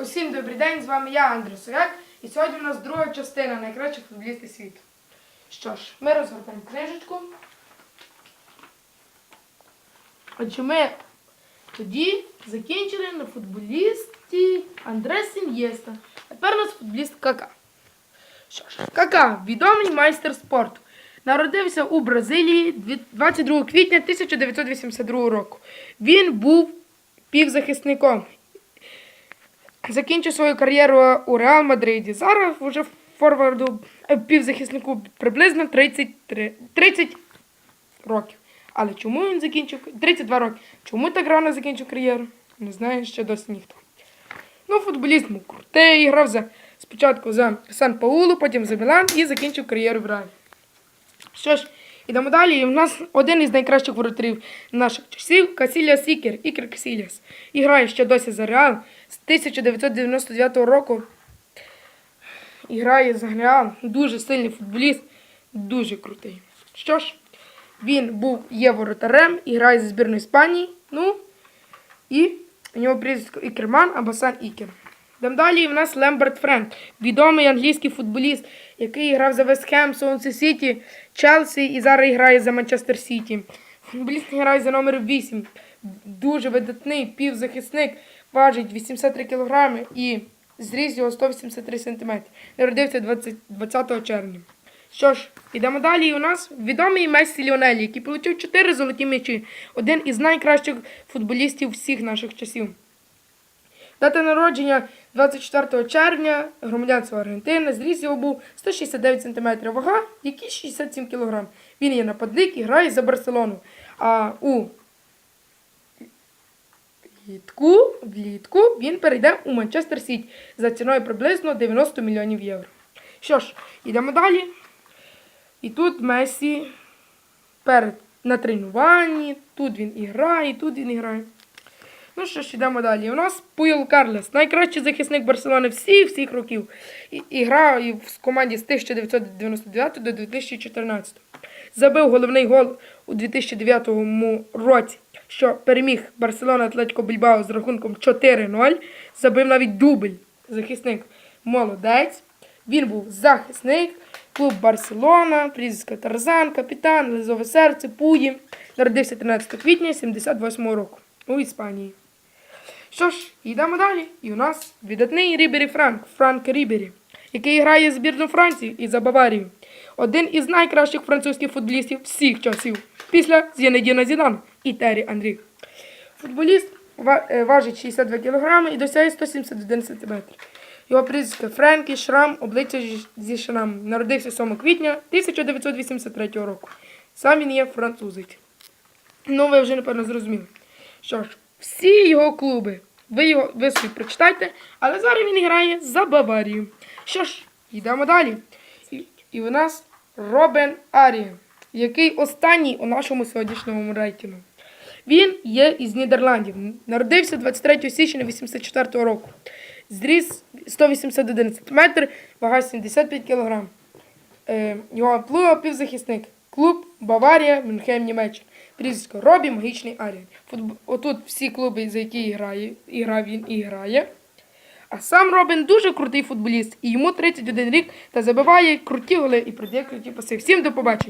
Усім добрий день, з вами я, Андрій Совяк, і сьогодні у нас друга частина найкращих футболістів світу. Що ж, ми розгортаємо книжечку. Отже, ми тоді закінчили на футболісті Андрес Ін'єста. Тепер у нас футболіст Кака. Що ж, Кака, відомий майстер спорту. Народився у Бразилії 22 квітня 1982 року. Він був півзахисником. Закінчив свою кар'єру у Реал Мадриді. Зараз вже форварду е, півзахиснику приблизно 33, 30 років. Але чому він закінчив 32 роки? Чому так рано закінчив кар'єру? Не знає ще досі ніхто. Ну, футболіст був крутий, грав за, спочатку за Сан Паулу, потім за Мілан і закінчив кар'єру в Реалі. Що ж, ідемо далі. У нас один із найкращих воротарів наших часів Касіліас Ікер, Ікер Касіліас. І грає ще досі за Реал з 1999 року. І грає за Реал. Дуже сильний футболіст, дуже крутий. Що ж, він був є воротарем і грає за збірну Іспанії. Ну, і у нього прізвисько Ікерман або Сан Ікер. Там далі в нас Лемберт Френк, відомий англійський футболіст, який грав за Вест Хем, Сонце Сіті, Челсі і зараз грає за Манчестер Сіті. Футболіст грає за номером 8. Дуже видатний півзахисник, важить 83 кг і зріс його 183 см. Народився 20, 20 червня. Що ж, ідемо далі. У нас відомий Месі Ліонель, який отримав 4 золоті м'ячі. Один із найкращих футболістів всіх наших часів. Дата народження 24 червня, громадянство Аргентини, зріс його був 169 см, вага, який 67 кг. Він є нападник і грає за Барселону. А у влітку, влітку він перейде у Манчестер Сіті за ціною приблизно 90 мільйонів євро. Що ж, йдемо далі. І тут Месі перед на тренуванні, тут він і грає, тут він і грає. Ну що ж, йдемо далі. У нас Пуйол Карлес, найкращий захисник Барселони всіх всіх років. І, і грав в команді з 1999 до 2014. Забив головний гол у 2009 році, що переміг Барселона Атлетико Більбао з рахунком 4-0. Забив навіть дубль. Захисник молодець. Він був захисник, клуб Барселона, прізвисько Тарзан, капітан, Лизове серце, Пуї. Народився 13 квітня 78 року у Іспанії. Що ж, йдемо далі. І у нас видатний Рібері Франк, Франк Рібері, який грає збірну Франції і за Баварію. Один із найкращих французьких футболістів всіх часів. Після Зінедіна Зідан і Террі Андрі. Футболіст е, важить 62 кг і досягає 171 см. Його прізвисько Френкі, Шрам, обличчя зі- шрам. Народився 7 квітня 1983 року. Сам він є французить. Ну, ви вже напевно зрозуміли. Що ж, всі його клуби, ви його ви собі прочитайте, але зараз він грає за Баварію. Що ж, йдемо далі. І, і у нас Робен Арія, який останній у нашому сьогоднішньому рейтингу. Він є із Нідерландів. Народився 23 січня 84 року. Зріс 181 см, вага 75 кг. Е, його клуб півзахисник. Клуб Баварія, Мюнхен, Німеччина. Прізвисько Робі, магічний Аріан. Футб... Отут всі клуби, за які грає, і грав він і грає. А сам Робін дуже крутий футболіст, і йому 31 рік та забиває круті голи і продає круті паси. Всім до побачення!